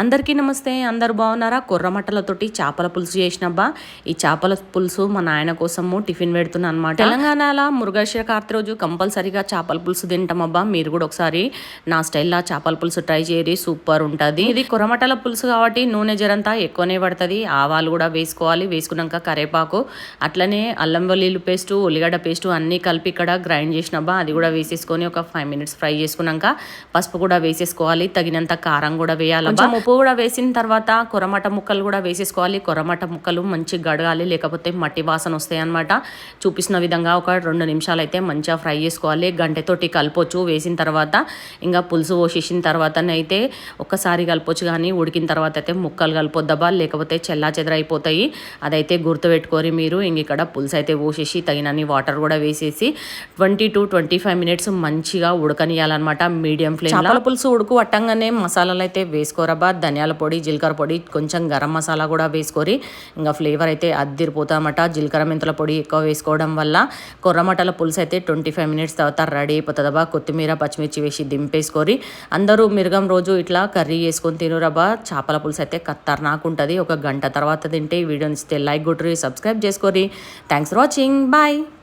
అందరికీ నమస్తే అందరు బాగున్నారా? కొర్రమట్టలతోటి చేపల పులుసు చేసినబ్బా. ఈ చేపల పులుసు మా నాయన కోసము టిఫిన్ పెడుతున్నా అనమాట తెలంగాణలో మురుగశిర కార్తీ రోజు కంపల్సరీగా చేపల పులుసు తింటామబ్బా. మీరు కూడా ఒకసారి నా స్టైల్లో చేపల పులుసు ట్రై చేయరి సూపర్ ఉంటుంది. ఇది కొర్రమట్టల పులుసు కాబట్టి నూనె జరంతా ఎక్కువనే పడుతుంది. ఆవాలు కూడా వేసుకోవాలి. వేసుకున్నాక కరేపాకు అట్లనే అల్లం వెల్లుల్లి పేస్టు ఉల్లిగడ్డ పేస్టు అన్నీ కలిపి ఇక్కడ గ్రైండ్ చేసినబ్బా. అది కూడా వేసేసుకొని ఒక ఫైవ్ మినిట్స్ ఫ్రై చేసుకున్నాక పసుపు కూడా వేసేసుకోవాలి. తగినంత కారం కూడా వేయాలి ఉప్పు కూడా వేసిన తర్వాత కొరమట ముక్కలు కూడా వేసేసుకోవాలి. కొరమట ముక్కలు మంచి గడగాలి లేకపోతే మట్టి వాసన వస్తాయి అనమాట చూపిస్తున్న విధంగా ఒక రెండు నిమిషాలు అయితే మంచిగా ఫ్రై చేసుకోవాలి. గంటతోటి కలపొచ్చు వేసిన తర్వాత ఇంకా పులుసు పోసేసిన తర్వాతనైతే ఒక్కసారి కలపొచ్చు కానీ ఉడికిన తర్వాత అయితే ముక్కలు కలపొద్దబ్బా లేకపోతే చెల్లా చెదరైపోతాయి అదైతే గుర్తుపెట్టుకోరి మీరు ఇంక ఇక్కడ పులుసు అయితే పోసేసి తగినన్ని వాటర్ కూడా వేసేసి twenty to twenty five minutes మంచిగా ఉడకనియాలన్నమాట మీడియం ఫ్లేమ్ చేపల పులుసు ఉడుకు పట్టంగానే మసాలాలు అయితే వేసుకోరబ్బా ధనియాల పొడి జీలకర్ర పొడి కొంచెం గరం మసాలా కూడా వేసుకొని ఇంకా ఫ్లేవర్ అయితే అద్దిరిపోతామట. జీలకర్ర మెంతుల పొడి ఎక్కువ వేసుకోవడం వల్ల కొర్రమటల పులుసు అయితే ట్వంటీ ఫైవ్ మినిట్స్ తర్వాత రెడీ అయిపోతుందబ్బా. కొత్తిమీర పచ్చిమిర్చి వేసి దింపేసుకొని అందరూ మిరగం రోజు ఇట్లా కర్రీ వేసుకొని తినురబ్బా. చేపల పులుసు అయితే ఖతర్నాక్ ఉంటుంది. ఒక గంట తర్వాత తింటే ఈ వీడియో నచ్చితే లైక్ కొట్టురి సబ్స్క్రైబ్ చేసుకోరి థ్యాంక్స్ ఫర్ వాచింగ్ బాయ్